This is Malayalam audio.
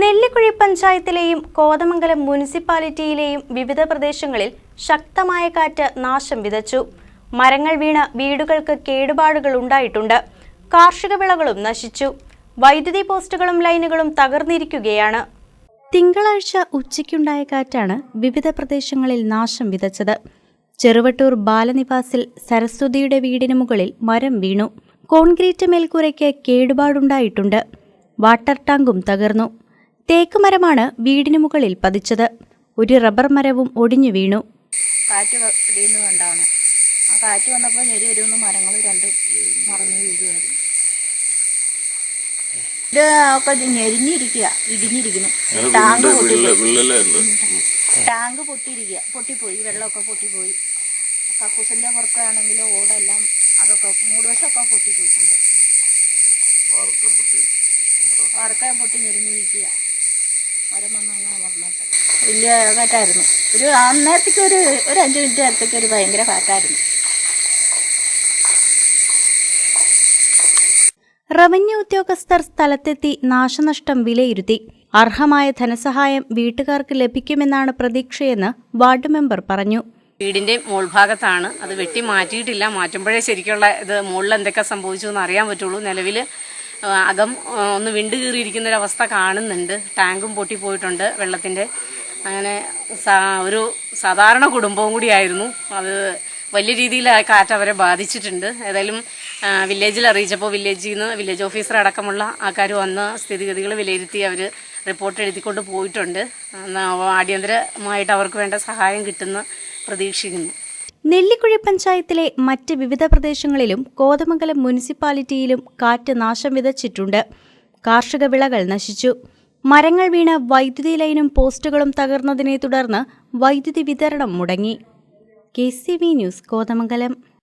നെല്ലിക്കുഴി പഞ്ചായത്തിലെയും കോതമംഗലം മുനിസിപ്പാലിറ്റിയിലെയും വിവിധ പ്രദേശങ്ങളിൽ ശക്തമായ കാറ്റ് നാശം വിതച്ചു. മരങ്ങൾ വീണ് വീടുകൾക്ക് കേടുപാടുകൾ ഉണ്ടായിട്ടുണ്ട്. കാർഷിക വിളകളും നശിച്ചു. വൈദ്യുതി പോസ്റ്റുകളും ലൈനുകളും തകർന്നിരിക്കുകയാണ്. തിങ്കളാഴ്ച ഉച്ചയ്ക്കുണ്ടായ കാറ്റാണ് വിവിധ പ്രദേശങ്ങളിൽ നാശം വിതച്ചത്. ചെറുവട്ടൂർ ബാലനിവാസിൽ സരസ്വതിയുടെ വീടിന് മുകളിൽ മരം വീണു. കോൺക്രീറ്റ് മേൽക്കൂരയ്ക്ക് കേടുപാടുണ്ടായിട്ടുണ്ട്. വാട്ടർ ടാങ്കും തകർന്നു. തേക്ക് വീടിനു വീടിന് മുകളിൽ പതിച്ചത്. ഒരു റബ്ബർ മരവും ഒടിഞ്ഞു വീണു. കാറ്റ് വ- ആ കാറ്റ് വന്നപ്പോൾ ഞെരി വരുമെന്ന് മരങ്ങൾ രണ്ടും മറന്നു വീഴുമായിരുന്നു ഇത് ഒക്കെ ഞെരിഞ്ഞിരിക്കുക. ഇടിഞ്ഞിരിക്കുന്നു. ടാങ്ക് പൊട്ടിപ്പോയി. ടാങ്ക് പൊട്ടിയിരിക്കുക. പൊട്ടിപ്പോയി. വെള്ളമൊക്കെ പൊട്ടിപ്പോയി. കക്കൂസിന്റെ പുറത്താണെങ്കിൽ ഓടെല്ലാം അതൊക്കെ മൂടുവശമൊക്കെ പൊട്ടിപ്പോയിട്ടുണ്ട്. വാർക്ക പൊട്ടി ഞെരിഞ്ഞിരിക്കുക. വലിയ കാറ്റായിരുന്നു ഒരു അന്നേരത്തേക്ക് ഒരു ഒരു അഞ്ച് മിനിറ്റ് നേരത്തേക്ക് ഒരു ഭയങ്കര കാറ്റായിരുന്നു റവന്യൂ ഉദ്യോഗസ്ഥർ സ്ഥലത്തെത്തി നാശനഷ്ടം വിലയിരുത്തി. അർഹമായ ധനസഹായം വീട്ടുകാർക്ക് ലഭിക്കുമെന്നാണ് പ്രതീക്ഷയെന്ന് വാർഡ് മെമ്പർ പറഞ്ഞു. വീടിന്റെ മുൾഭാഗത്താണ് അത് വെട്ടി മാറ്റിയിട്ടില്ല. മാറ്റുമ്പോഴേ ശരിക്കുള്ള ഇത് മുകളിൽ എന്തൊക്കെ സംഭവിച്ചു എന്ന് അറിയാൻ പറ്റുള്ളൂ. നിലവിൽ അകം ഒന്ന് വിണ്ട് കീറിയിരിക്കുന്ന ഒരവസ്ഥ കാണുന്നുണ്ട്. ടാങ്കും പൊട്ടിപ്പോയിട്ടുണ്ട് വെള്ളത്തിന്റെ അങ്ങനെ ഒരു സാധാരണ കുടുംബവും കൂടിയായിരുന്നു. അത് വലിയ രീതിയിൽ ആ കാറ്റ് അവരെ ബാധിച്ചിട്ടുണ്ട്. ഏതായാലും വില്ലേജിൽ അറിയിച്ചപ്പോൾ വില്ലേജിൽ നിന്ന് വില്ലേജ് ഓഫീസർ അടക്കമുള്ള ആൾക്കാർ വന്ന് സ്ഥിതിഗതികൾ വിലയിരുത്തി അവർ റിപ്പോർട്ട് എഴുതിക്കൊണ്ട് പോയിട്ടുണ്ട്. അടിയന്തരമായിട്ട് അവർക്ക് വേണ്ട സഹായം കിട്ടുന്ന പ്രതീക്ഷിക്കുന്നു. നെല്ലിക്കുഴി പഞ്ചായത്തിലെ മറ്റ് വിവിധ പ്രദേശങ്ങളിലും കോതമംഗലം മുനിസിപ്പാലിറ്റിയിലും കാറ്റ് നാശം വിതച്ചിട്ടുണ്ട്. കാർഷിക വിളകൾ നശിച്ചു. മരങ്ങൾ വീണ് വൈദ്യുതി ലൈനും പോസ്റ്റുകളും തകർന്നതിനെ തുടർന്ന് വൈദ്യുതി വിതരണം മുടങ്ങി. K news Kothamangalam.